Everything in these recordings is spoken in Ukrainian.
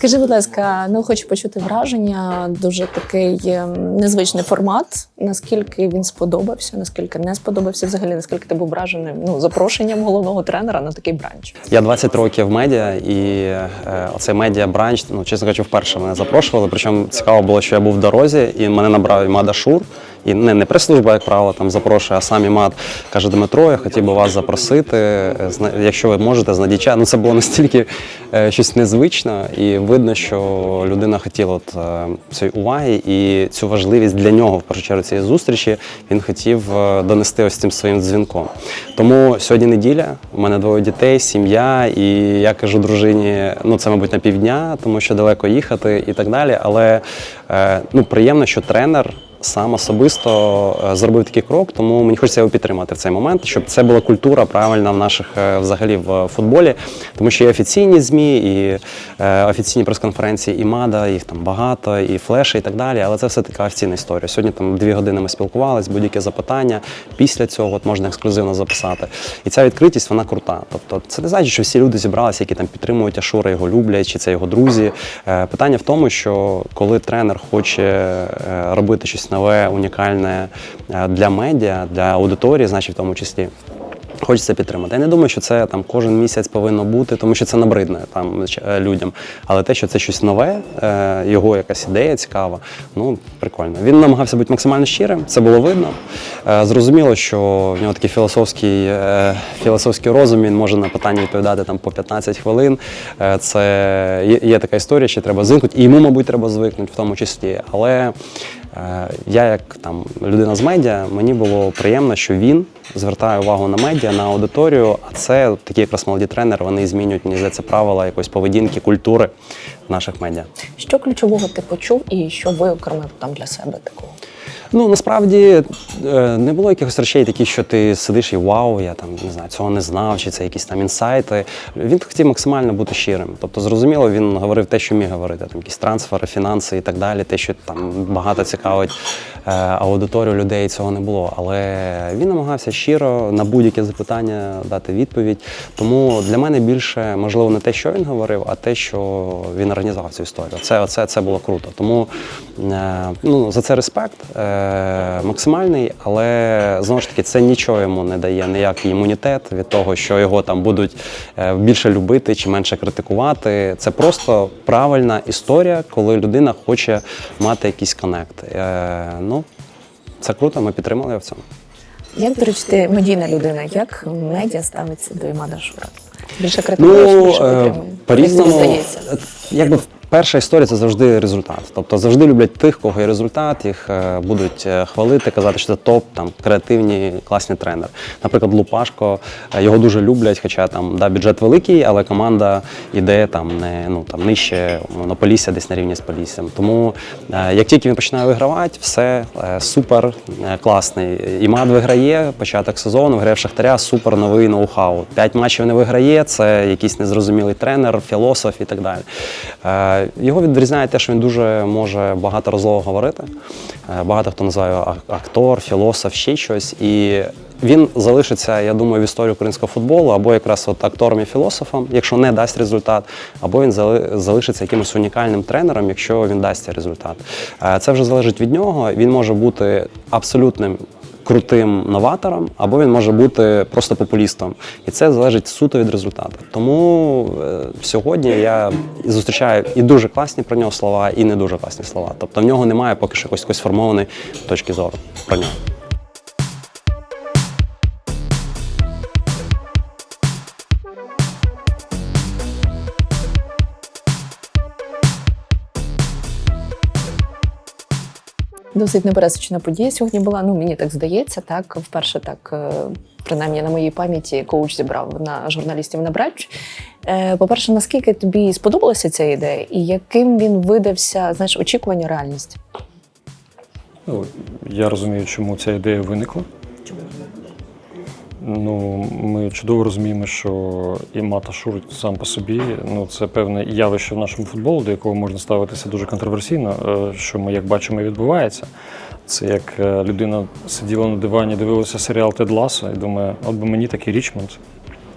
Скажи, будь ласка, ну хочу почути враження. Дуже такий ем, незвичний формат. Наскільки він сподобався, наскільки не сподобався, взагалі, наскільки ти був вражений ну, запрошенням головного тренера на такий бранч? Я 20 років в медіа, і е, оцей медіа бранч, ну чесно кажучи, вперше мене запрошували. Причому цікаво було, що я був в дорозі, і мене набрав Імада Шур. І не, не прес-служба, як правило, там запрошує, а сам Імад каже: Дмитро, я хотів би вас запросити. е, Якщо ви можете, знайдіть час». Ну це було настільки е, щось незвично, і видно, що людина хотіла от, е, цієї уваги і цю важливість для нього, в першу чергу, цієї зустрічі, він хотів е, донести ось цим своїм дзвінком. Тому сьогодні неділя, у мене двоє дітей, сім'я, і я кажу дружині, ну це, мабуть, на півдня, тому що далеко їхати і так далі. Але е, ну, приємно, що тренер. Сам особисто е, зробив такий крок, тому мені хочеться його підтримати в цей момент, щоб це була культура правильна в наших е, взагалі в футболі, тому що є офіційні змі, і е, офіційні прес-конференції, і МАДА, їх там багато, і флеші, і так далі. Але це все така офіційна історія. Сьогодні там дві години ми спілкувалися, будь-яке запитання. Після цього от можна ексклюзивно записати. І ця відкритість вона крута. Тобто, це не значить, що всі люди зібралися, які там підтримують Ашура, його люблять, чи це його друзі. Питання в тому, що коли тренер хоче робити щось нове, унікальне е, для медіа, для аудиторії, значить в тому числі. Хочеться підтримати. Я не думаю, що це там кожен місяць повинно бути, тому що це набридне там е, людям. Але те, що це щось нове, е, його якась ідея цікава, ну прикольно. Він намагався бути максимально щирим, це було видно. Зрозуміло, що в нього такий філософський, філософський розум, він може на питання відповідати там по 15 хвилин. Це є, така історія, що треба звикнути, і йому, мабуть, треба звикнути в тому числі. Але Я, як там людина з медіа, мені було приємно, що він звертає увагу на медіа, на аудиторію. А це такі якраз молоді тренери, вони змінюють мені здається правила якоїсь поведінки, культури наших медіа. Що ключового ти почув і що виокремив там для себе такого? Ну насправді е, не було якихось речей, такі, що ти сидиш і вау, я там не знаю, цього не знав, чи це якісь там інсайти. Він хотів максимально бути щирим. Тобто, зрозуміло, він говорив те, що міг говорити, там якісь трансфери, фінанси і так далі. Те, що там багато цікавить аудиторію людей, цього не було. Але він намагався щиро на будь-яке запитання дати відповідь. Тому для мене більше можливо не те, що він говорив, а те, що він організував цю історію. Це, це, це було круто. Тому е, ну, за це респект е, максимальний, але знову ж таки це нічого йому не дає ніякий імунітет від того, що його там будуть е, більше любити чи менше критикувати. Це просто правильна історія, коли людина хоче мати якийсь коннект. Е, ну, це круто, ми підтримали в цьому. Як, до речі, ти медійна людина, як медіа ставиться до Імада Шура? Більше критикуєш, Ну, більше підтримує? підтримуєш? по-різному, е, якби перша історія це завжди результат. Тобто завжди люблять тих, кого є результат, їх е, будуть е, хвалити, казати, що це топ, там креативні, класні тренери. Наприклад, Лупашко е, його дуже люблять, хоча там да, бюджет великий, але команда іде там не ну там нижче Полісся, десь на рівні з Поліссям. Тому як тільки він починає вигравати, все супер класний. Імад виграє, початок сезону, грає в Шахтаря, супер новий ноу-хау. П'ять матчів не виграє, це якийсь незрозумілий тренер, філософ і так далі. Його відрізняє те, що він дуже може багаторазово говорити. Е, Багато хто називає актор, філософ, ще щось. І він залишиться, я думаю, в історії українського футболу або якраз от актором і філософом, якщо не дасть результат, або він залишиться якимось унікальним тренером, якщо він дасть результат. Е, Це вже залежить від нього. Він може бути абсолютним крутим новатором, або він може бути просто популістом. І це залежить суто від результату. Тому е, сьогодні я зустрічаю і дуже класні про нього слова, і не дуже класні слова. Тобто в нього немає поки що якось сформованої точки зору про нього. Досить непересічна подія сьогодні була. Ну мені так здається, так вперше так, е, принаймні на моїй пам'яті, коуч зібрав на журналістів на брач. Е, По-перше, наскільки тобі сподобалася ця ідея, і яким він видався, знаєш, очікування, реальність? Ну, я розумію, чому ця ідея виникла. Ну, ми чудово розуміємо, що і Мата Шур сам по собі ну, це певне явище в нашому футболу, до якого можна ставитися дуже контроверсійно, е, що ми, як бачимо, відбувається. Це як е, людина сиділа на дивані, дивилася серіал Тед Ласо і думає, от би мені такий Річмонд.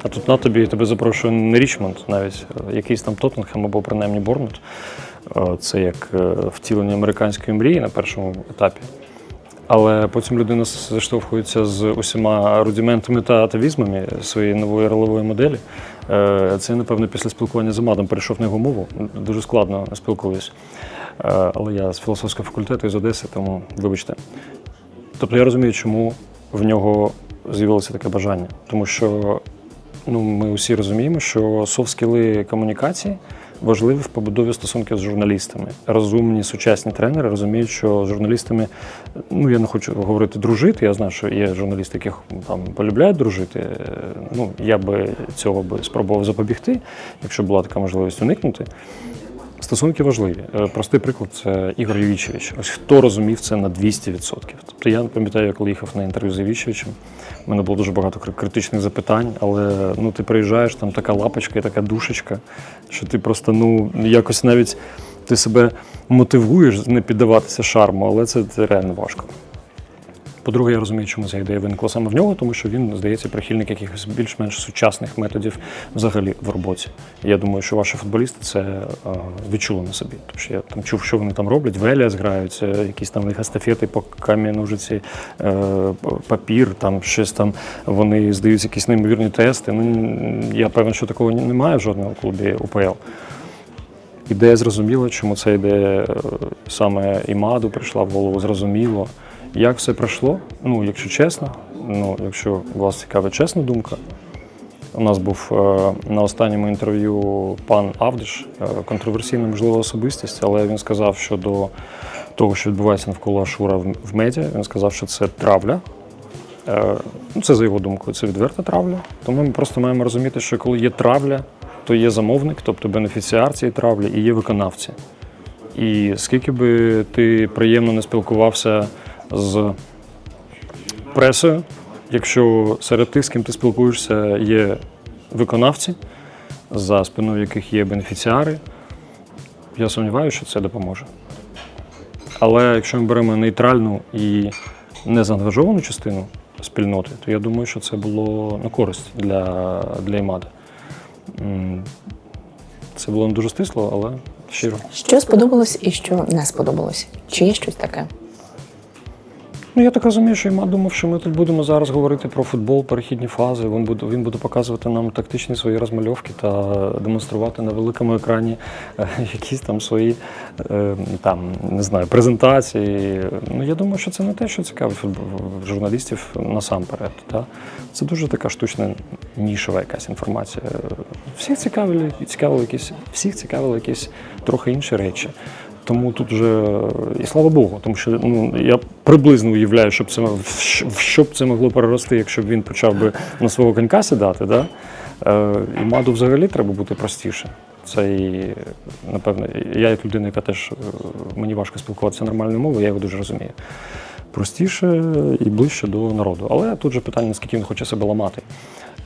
А тут на тобі тебе запрошує не Річмонд, навіть якийсь там Тоттенхем або принаймні Борнмут. Е, Це як втілення американської мрії на першому етапі. Але потім людина зіштовхується з усіма рудиментами та атавізмами своєї нової ролевої моделі. Е, Це, напевно, після спілкування з Амадом перейшов на його мову. Дуже складно спілкуюсь. Е, Але я з філософського факультету із Одеси, тому вибачте. Тобто я розумію, чому в нього з'явилося таке бажання. Тому що ну, ми усі розуміємо, що софт-скіли комунікації важливі в побудові стосунків з журналістами. Розумні сучасні тренери розуміють, що з журналістами, ну я не хочу говорити дружити. Я знаю, що є журналісти, яких там полюбляють дружити. Ну я би цього би спробував запобігти, якщо була така можливість уникнути. Стосунки важливі. Е, Простий приклад це Ігор Євічевич. Ось хто розумів це на 200%. Тобто я пам'ятаю, коли їхав на інтерв'ю з Євічевичем, у мене було дуже багато кри- критичних запитань, але ну ти приїжджаєш, там така лапочка і така душечка, що ти просто ну якось навіть ти себе мотивуєш не піддаватися шарму, але це реально важко. По-друге, я розумію, чому ця ідея виникла саме в нього, тому що він, здається, прихильник якихось більш-менш сучасних методів взагалі в роботі. Я думаю, що ваші футболісти це е, відчули на собі. Тому що я там чув, що вони там роблять, в Еліас грають, е, якісь там них естафети по камінь, ножиці, е, папір, там щось там вони здають якісь неймовірні тести. Ну, я певен, що такого немає в жодному клубі УПЛ. Ідея зрозуміла, чому ця ідея саме імаду прийшла в голову, зрозуміло. Як все пройшло? Ну, якщо чесно, ну, якщо вас цікавить чесна думка, у нас був е, на останньому інтерв'ю пан Авдиш, е, контроверсійна, можливо, особистість, але він сказав, що до того, що відбувається навколо Ашура в, в медіа, він сказав, що це травля. Е, ну, це за його думкою, це відверта травля. Тому ми просто маємо розуміти, що коли є травля, то є замовник, тобто бенефіціар цієї травлі, і є виконавці. І скільки би ти приємно не спілкувався з пресою, якщо серед тих, з ким ти спілкуєшся, є виконавці, за спиною яких є бенефіціари, я сумніваюся, що це допоможе. Але якщо ми беремо нейтральну і незаангажовану частину спільноти, то я думаю, що це було на користь для, для імади. Це було не дуже стисло, але щиро. Що сподобалось і що не сподобалось? Чи є щось таке? Ну, я так розумію, що Іма думав, що ми тут будемо зараз говорити про футбол, перехідні фази. Він буде, він буде показувати нам тактичні свої розмальовки та демонструвати на великому екрані е, якісь там свої е, там, не знаю, презентації. Ну, я думаю, що це не те, що цікавить футбол- журналістів насамперед. Та? Це дуже така штучна нішова якась інформація. Всіх цікавили, цікавили якісь, всіх цікавили якісь трохи інші речі. Тому тут вже і слава Богу, тому що ну я приблизно уявляю, щоб це в що- б це могло перерости, якщо б він почав би на свого конька сідати. Да? Е, і маду взагалі треба бути простіше. Це і напевно, я як людина, яка теж е, мені важко спілкуватися нормальною мовою, я його дуже розумію. Простіше і ближче до народу. Але тут же питання, наскільки він хоче себе ламати.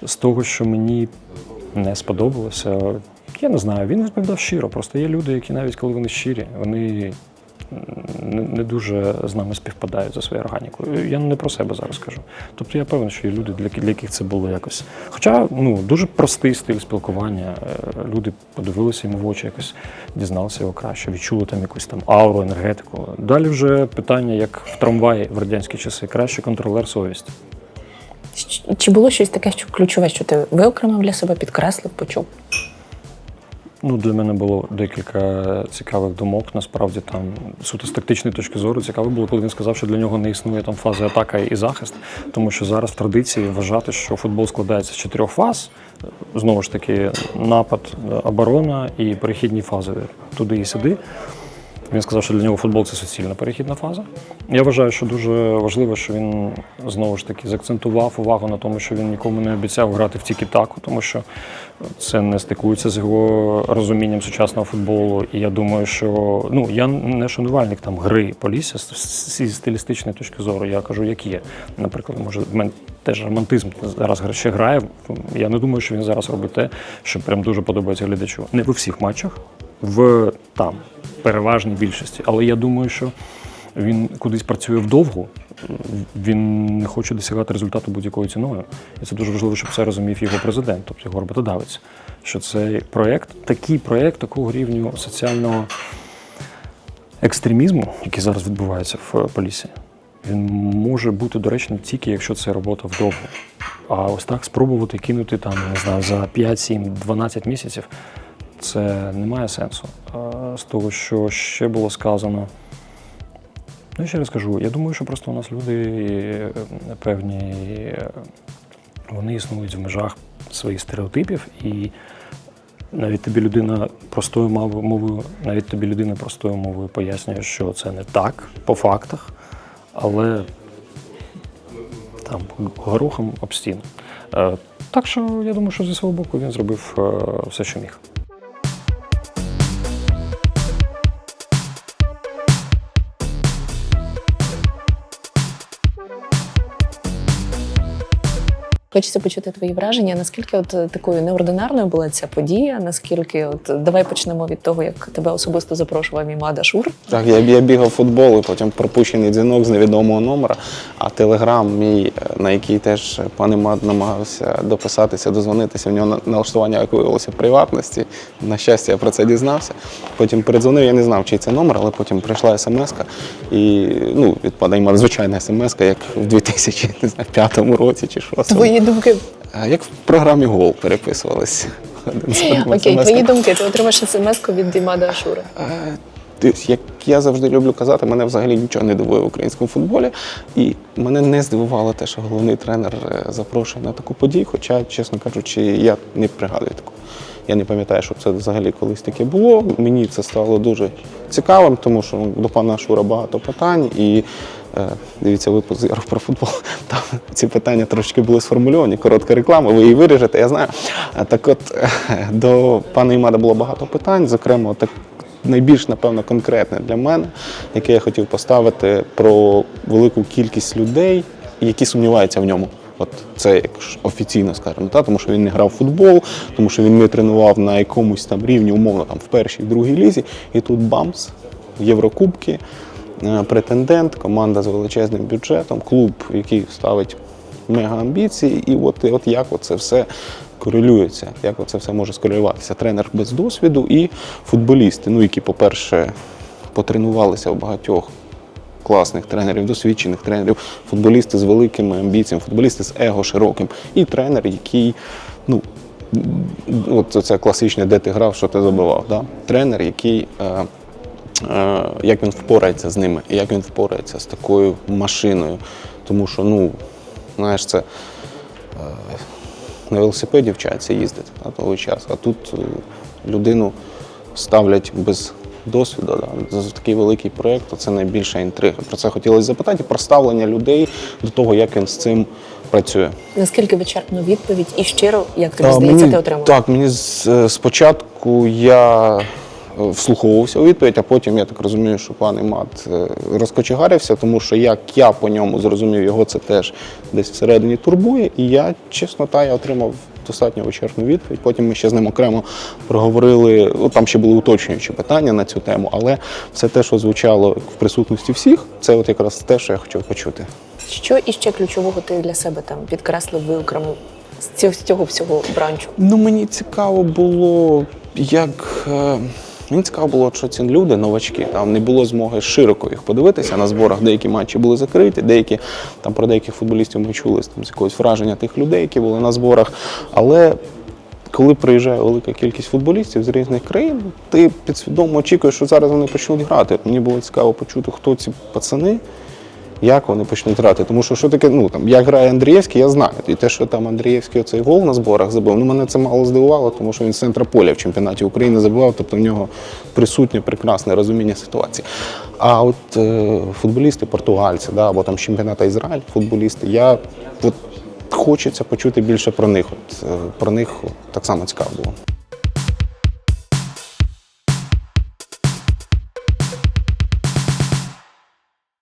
З того, що мені не сподобалося, я не знаю, він відповідав щиро. Просто є люди, які навіть коли вони щирі, вони не, дуже з нами співпадають за своєю органікою. Я не про себе зараз кажу. Тобто я певен, що є люди, для, для яких це було якось. Хоча ну, дуже простий стиль спілкування. Е, Люди подивилися йому в очі, якось дізналися його краще, відчули там якусь там ауру, енергетику. Далі вже питання, як в трамваї в радянські часи, краще контролер совісті. Чи було щось таке, що ключове, що ти виокремив для себе, підкреслив, почув? Ну, для мене було декілька цікавих думок. Насправді там суто з тактичної точки зору цікаво було, коли він сказав, що для нього не існує там фази атака і захист, тому що зараз в традиції вважати, що футбол складається з чотирьох фаз. Знову ж таки, напад, оборона і перехідні фази туди і сюди. Він сказав, що для нього футбол це суцільна перехідна фаза. Я вважаю, що дуже важливо, що він знову ж таки заакцентував увагу на тому, що він нікому не обіцяв грати в тікі-таку, тому що це не стикується з його розумінням сучасного футболу. І я думаю, що ну я не шанувальник там гри Полісся з, стилістичної точки зору. Я кажу, як є. Наприклад, може, в мене теж романтизм зараз ще грає. Я не думаю, що він зараз робить те, що прям дуже подобається глядачу. Не в усіх матчах, в там переважній більшості. Але я думаю, що Він кудись працює вдовго, він не хоче досягати результату будь-якою ціною. І це дуже важливо, щоб це розумів його президент, тобто його роботодавець. Що цей проєкт, такий проєкт такого рівню соціального екстремізму, який зараз відбувається в полісі, він може бути доречним тільки, якщо це робота вдовго. А ось так спробувати кинути там, не знаю, за 5, 7, 12 місяців це не має сенсу. З того, що ще було сказано. Ну, я ще раз кажу, я думаю, що просто у нас люди е, певні, е, вони існують в межах своїх стереотипів, і навіть тобі людина простою мовою, навіть тобі людина простою мовою пояснює, що це не так по фактах, але там горохом об стіну. Е, Так що я думаю, що зі свого боку він зробив все, що міг. Хочеться почути твої враження. Наскільки от е, такою неординарною була ця подія? Наскільки от давай почнемо від того, як тебе особисто запрошував Імада Шур. Так, я, я бігав в футбол, і потім пропущений дзвінок з невідомого номера. А телеграм мій, е, на який теж пан Імад намагався дописатися, дозвонитися, в нього на- налаштування як виявилося приватності. На щастя, я про це дізнався. Потім передзвонив, я не знав, чий це номер, але потім прийшла смс-ка. І ну, від пана Імада звичайна смс-ка, як в 2005 році чи що. Твої думки. Як в програмі Гол переписувалися. Окей, твої думки. Ти отримаєш смс від Імада Шура. Е, Як я завжди люблю казати, мене взагалі нічого не дивує в українському футболі. І мене не здивувало те, що головний тренер е, запрошує на таку подію. Хоча, чесно кажучи, я не пригадую такого. Я не пам'ятаю, що це взагалі колись таке було. Мені це стало дуже цікавим, тому що ну, до пана Шура багато питань. І е, дивіться, випуск «Зірок про футбол. Там ці питання трошки були сформульовані. Коротка реклама, ви її виріжете, я знаю. Так от до пана Імада було багато питань, зокрема, так найбільш, напевно, конкретне для мене, яке я хотів поставити про велику кількість людей, які сумніваються в ньому. От це офіційно скажемо, та тому що він не грав в футбол, тому що він не тренував на якомусь там рівні, умовно там в першій, другій лізі. І тут бамс, Єврокубки, е, претендент, команда з величезним бюджетом, клуб, який ставить мега амбіції, і от, і от як це все корелюється, як це все може скорелюватися. Тренер без досвіду і футболісти, ну які, по-перше, потренувалися у багатьох класних тренерів, досвідчених тренерів, футболісти з великими амбіціями, футболісти з его широким, і тренер, який, ну. От це класичне, де ти грав, що ти забивав. Да? Тренер, який е, е, як він впорається з ними, і як він впорається з такою машиною. Тому що, ну, знаєш, це е, на велосипеді вчаться їздити на той час, а тут е, людину ставлять без досвіду. Да. За такий великий проєкт це найбільша інтрига. Про це хотілося запитати, про ставлення людей до того, як він з цим працює. Наскільки вичерпну відповідь і щиро, як тобі Та, здається, мені- ти отримав? Так, мені е, спочатку я е, вслуховувався у відповідь, а потім я так розумію, що пан Імат е, розкочегарився, тому що як я по ньому зрозумів, його це теж десь всередині турбує. І я, чесно, та я отримав достатньо вичерпну відповідь. Потім ми ще з ним окремо проговорили. Ну, там ще були уточнюючі питання на цю тему, але все те, що звучало в присутності всіх, це от якраз те, що я хотів почути. Що іще ключового ти для себе там підкреслив, виокремив з цього, з цього всього бранчу? Ну, мені цікаво було, як. Мені цікаво було, що ці люди, новачки, там не було змоги широко їх подивитися на зборах. Деякі матчі були закриті, деякі там про деяких футболістів ми чули там, з якогось враження тих людей, які були на зборах. Але коли приїжджає велика кількість футболістів з різних країн, ти підсвідомо очікуєш, що зараз вони почнуть грати. Мені було цікаво почути, хто ці пацани, як вони почнуть грати. Тому що що таке, ну там як грає Андрієвський, я знаю. І те, що там Андрієвський оцей гол на зборах забив, ну мене це мало здивувало, тому що він з центра поля в чемпіонаті України забивав, тобто в нього присутнє прекрасне розуміння ситуації. А от е, футболісти португальці, да, або там чемпіоната Ізраїль, футболісти, я от хочеться почути більше про них. От, е, про них от, так само цікаво було.